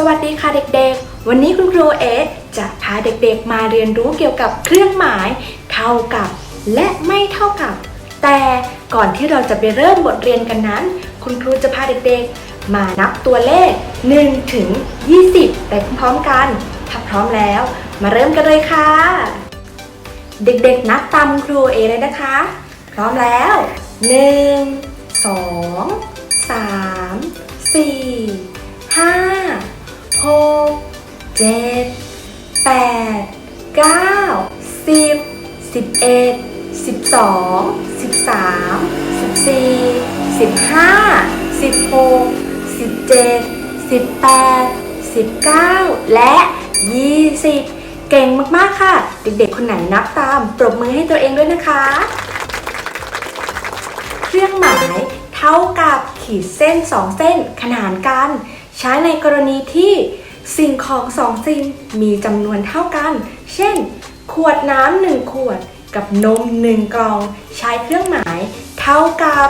สวัสดีค่ะเด็กๆ วันนี้คุณครูเอจะพาเด็กๆมาเรียนรู้เกี่ยวกับเครื่องหมาย เท่ากับ และไม่เท่ากับ แต่ก่อนที่เราจะไปเริ่มบทเรียนกันนั้น คุณครูจะพาเด็กๆ มานับตัวเลข1ถึง20 ไปพร้อมๆกัน ถ้าพร้อมแล้ว มาเริ่มกันเลยค่ะ เด็กๆ นับตามครูเอเลยนะคะ พร้อมแล้ว 1 2 3 4ห้า หกเจ็ดแปดเก้าสิบสิบเอ็ดสิบสองสิบสามสิบสี่สิบห้าสิบหกสิบเจ็ดสิบแปดสิบเก้าและยี่สิบเก่งมากๆค่ะ เด็กๆ คนไหนนับตาม ปรบมือให้ตัวเองด้วยนะคะ เครื่องหมายเท่ากับขีดเส้น2เส้นขนานกัน ใช้ในกรณีที่สิ่งของสองสิ่งมีจำนวนเท่ากัน เช่น ขวดน้ำหนึ่งขวดกับนมหนึ่งกล่อง ใช้เครื่องหมายเท่ากับ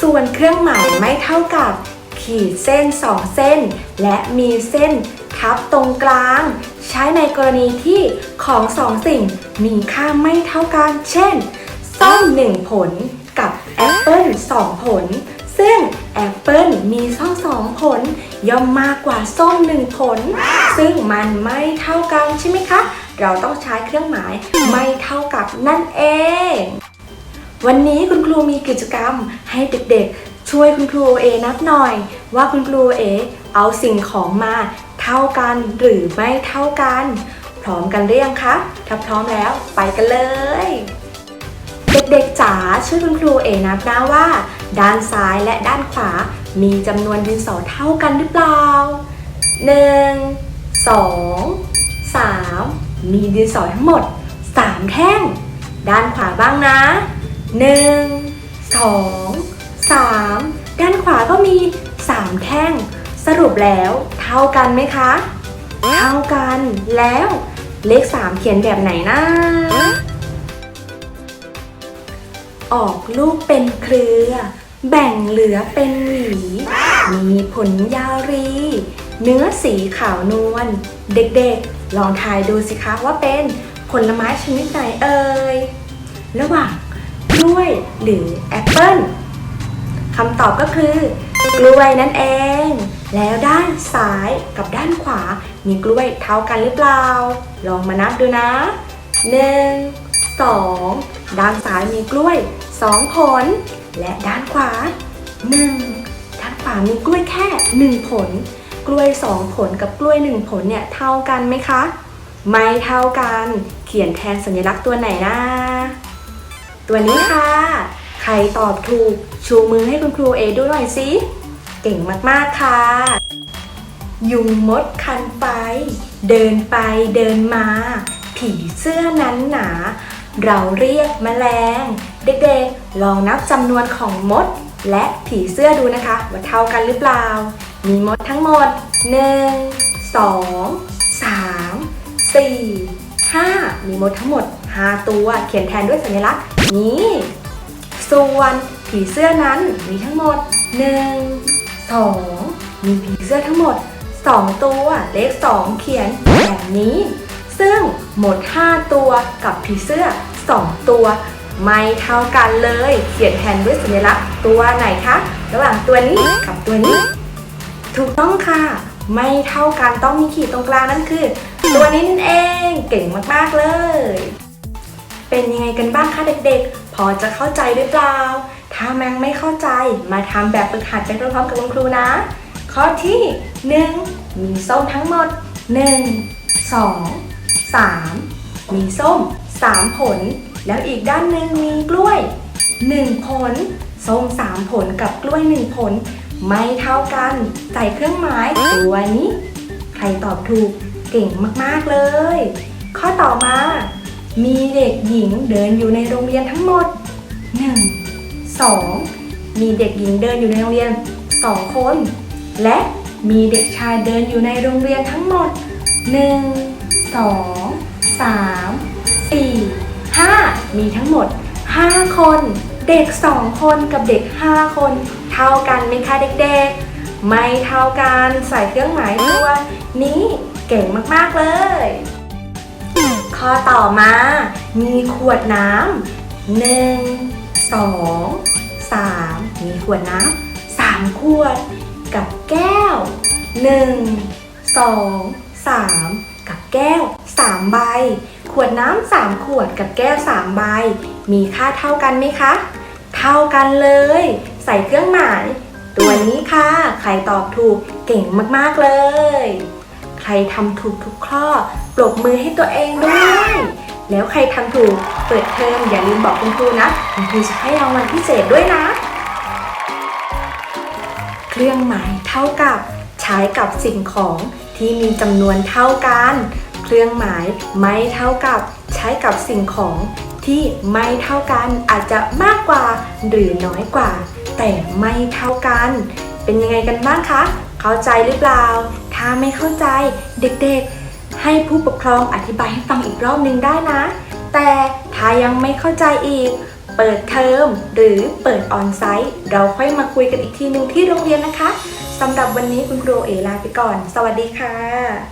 ส่วนเครื่องหมายไม่เท่ากับ ขีดเส้น2เส้น และมีเส้นทับตรงกลาง ใช้ในกรณีที่ของสองสิ่งมีค่าไม่เท่ากัน เช่น ส้ม1ผลกับแอปเปิล2ผล ซึ่งแอปเปิลมีส้ม2ผล ย่อมมากกว่าส้ม1ผล ซึ่งมันไม่เท่ากันใช่ไหมคะ เราต้องใช้เครื่องหมายไม่เท่ากับนั่นเอง วันนี้คุณครูมีกิจกรรมให้เด็กๆ ช่วยคุณครูเอนับหน่อย ว่าคุณครูเอเอาสิ่งของมาเท่ากันหรือไม่เท่ากัน พร้อมกันหรือยังคะ ถ้าพร้อมแล้วไปกันเลย เด็กๆจ๋าช่วยคุณครูเอนับนะว่า ด้านซ้ายและด้านขวา มีจำนวนดินสอเท่ากันหรือเปล่า 1 2 3 มีดินสอทั้งหมด 3 แท่ง ด้านขวาบ้างนะ 1 2 3 ด้านขวาก็มี 3 แท่ง สรุปแล้วเท่ากันไหมคะ เท่ากันแล้วเลข 3 เขียนแบบไหนนะออกลูกเป็นเครือ แบ่งเหลือเป็นหวี มีผลยาวรี เนื้อสีขาวนวล เด็กๆ ลองทายดูสิคะว่าเป็นผลไม้ชนิดไหนเอ่ย ระหว่างกล้วยหรือแอปเปิ้ลคำตอบก็คือกล้วยนั่นเอง แล้วด้านซ้ายกับด้านขวา มีกล้วยเท่ากันหรือเปล่า ลองมานับดูนะ 1 2 ด้านซ้ายมีกล้วย 2 ผล และด้านขวา 1 ด้านขวามีกล้วยแค่ 1 ผล กล้วย 2 ผลกับกล้วย 1 ผลเนี่ยเท่ากันไหมคะ ไม่เท่ากัน เขียนแทนสัญลักษณ์ตัวไหนนะ ตัวนี้ค่ะ ใครตอบถูกชูมือให้คุณครูเอดูหน่อยสิเก่งมากๆค่ะ ยุงมดคันไฟ เดินไปเดินมา ผีเสื้อนั้นหนา เราเรียกแมลง เด็กๆ ลองนับจำนวนของมด และผีเสื้อดูนะคะ ว่าเท่ากันหรือเปล่า มีมดทั้งหมด 1 2 3 4 5 มีมดทั้งหมด 5 ตัว เขียนแทนด้วยสัญลักษณ์นี้ ส่วนผีเสื้อนั้นมีทั้งหมด 1 2 มีผีเสื้อทั้งหมด 2 ตัว เลข 2 เขียนแบบนี้ ซึ่งหมด 5 ตัวกับผีเสื้อ 2 ตัว ไม่เท่ากันเลย เขียนแทนด้วยสัญลักษณ์ตัวไหนคะ ระหว่างตัวนี้กับตัวนี้ ถูกต้องค่ะ ไม่เท่ากันต้องมีขีดตรงกลางนั่นคือ ตัวนี้นั่นเองเก่งมากๆเลย เป็นยังไงกันบ้างคะเด็กๆ พอจะเข้าใจหรือเปล่า ถ้าแมงไม่เข้าใจมาทำแบบฝึกหัดไปพร้อมๆกับคุณครูนะ ข้อที่ 1 มีส้มทั้งหมด 1 2 3 มีส้ม 3 ผล แล้วอีกด้านหนึ่งมีกล้วย 1 ผล ส้ม 3 ผลกับกล้วย 1 ผล ไม่เท่ากัน ใส่เครื่องหมายตัวนี้ ใครตอบถูกเก่งมากๆเลย ข้อต่อมา มีเด็กหญิงเดินอยู่ในโรงเรียนทั้งหมด 1 2 มีเด็กหญิงเดินอยู่ในโรงเรียน 2 คน และมีเด็กชายเดินอยู่ในโรงเรียนทั้งหมด 1 2 3 4 5 มีทั้งหมด 5 คน เด็ก 2 คนกับเด็ก 5 คน เท่ากันไหมคะเด็กๆ ไม่เท่ากันใส่เครื่องหมายตัวนี้เก่งมากๆเลย ข้อต่อมา มีขวดน้ำหนึ่งสองสามมีขวดน้ำสามขวด กับแก้วหนึ่งสองสาม แก้วสามใบ ขวดน้ำสามขวดกับแก้วสามใบ มีค่าเท่ากันไหมคะ เท่ากันเลย ใส่เครื่องหมาย ตัวนี้ค่ะ ใครตอบถูกเก่งมากๆเลย ใครทำถูกทุกข้อ ปรบมือให้ตัวเองด้วย แล้วใครทำถูก เปิดเทอมอย่าลืมบอกคุณครูนะคุณครูจะให้รางวัลพิเศษด้วยนะ เครื่องหมายเท่ากับใช้กับสิ่งของ ที่มีจำนวนเท่ากัน เครื่องหมายไม่เท่ากับ ใช้กับสิ่งของที่ไม่เท่ากันอาจจะมากกว่าหรือน้อยกว่า แต่ไม่เท่ากัน เป็นยังไงกันบ้างคะ เข้าใจหรือเปล่า ถ้าไม่เข้าใจเด็กๆ ให้ผู้ปกครองอธิบายให้ฟังอีกรอบหนึงได้นะ แต่ถ้ายังไม่เข้าใจอีก เปิดเทอมหรือเปิดออนไซต์ เราค่อยมาคุยกันอีกทีหนึ่งที่โรงเรียนนะคะ สำหรับวันนี้คุณครูเอลาไปก่อน สวัสดีค่ะ